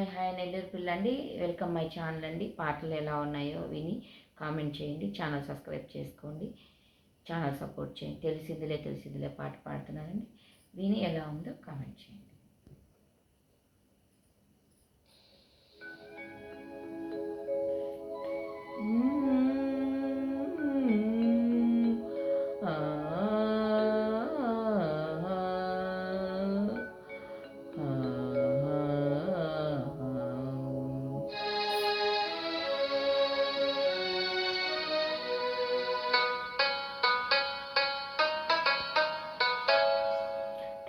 Hi hi Nellore పిల్లండి. Welcome my channel అండి. పాటలు ఎలా ఉన్నాయో విని కామెంట్ చేయండి. ఛానల్ సబ్స్క్రైబ్ చేసుకోండి. ఛానల్ సపోర్ట్ చేయండి. తెలిసిందిలే తెలిసిందిలే పాట పాడుతున్నారండి. విని ఎలా ఉందో కామెంట్ చేయండి.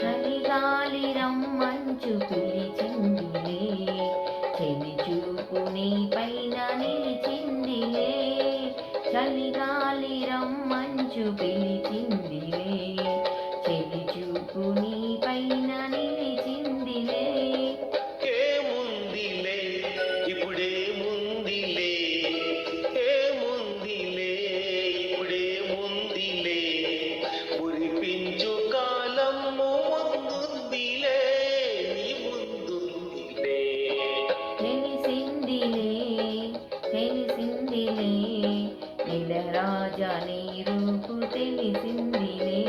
చలిగాలి రమ్మంచు పిలిచిందిలే. చెలి చూపు నీ పైన నిలిచిందిలే. చలిగాలి రమ్మంచు పిలిచిందిలే నిలరాజా నీ రూపు తెలిసిందిలే.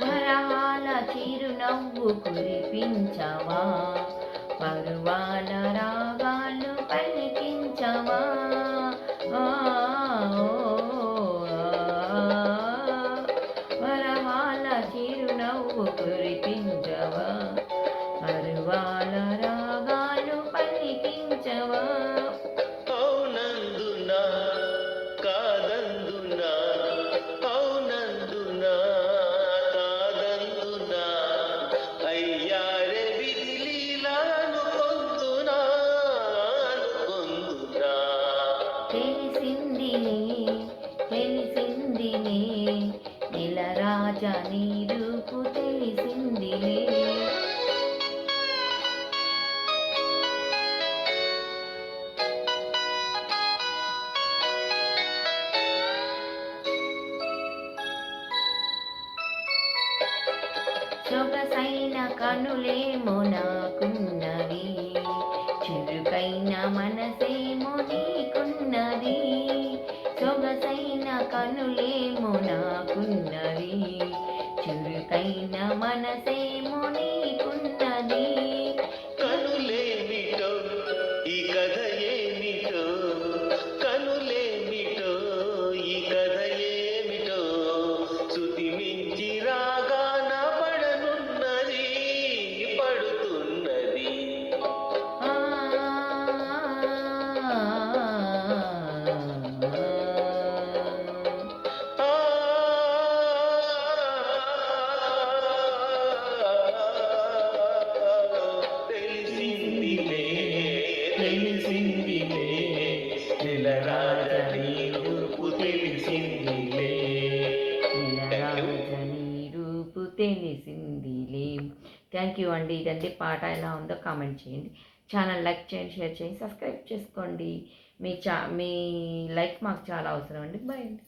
వరాల చిరునవ్వు కురిపించవా? పరువాల రా తెలిసింది తెలిసిందిలే. నెలరాజా నీ రూపు తెలిసిందిలే. సొగసైన కనులేమో నాకున్నవి చురుకైన మనసు పనులేమో నాకున్నవి చురుకైన మనసే థ్యాంక్ యూ అండి. ఇదండి పాట ఎలా ఉందో కామెంట్ చేయండి. ఛానల్ లైక్ చేయండి షేర్ చేయండి సబ్స్క్రైబ్ చేసుకోండి. మీ చా మీ లైక్ మాకు చాలా అవసరం అండి. బాయ్ అండి.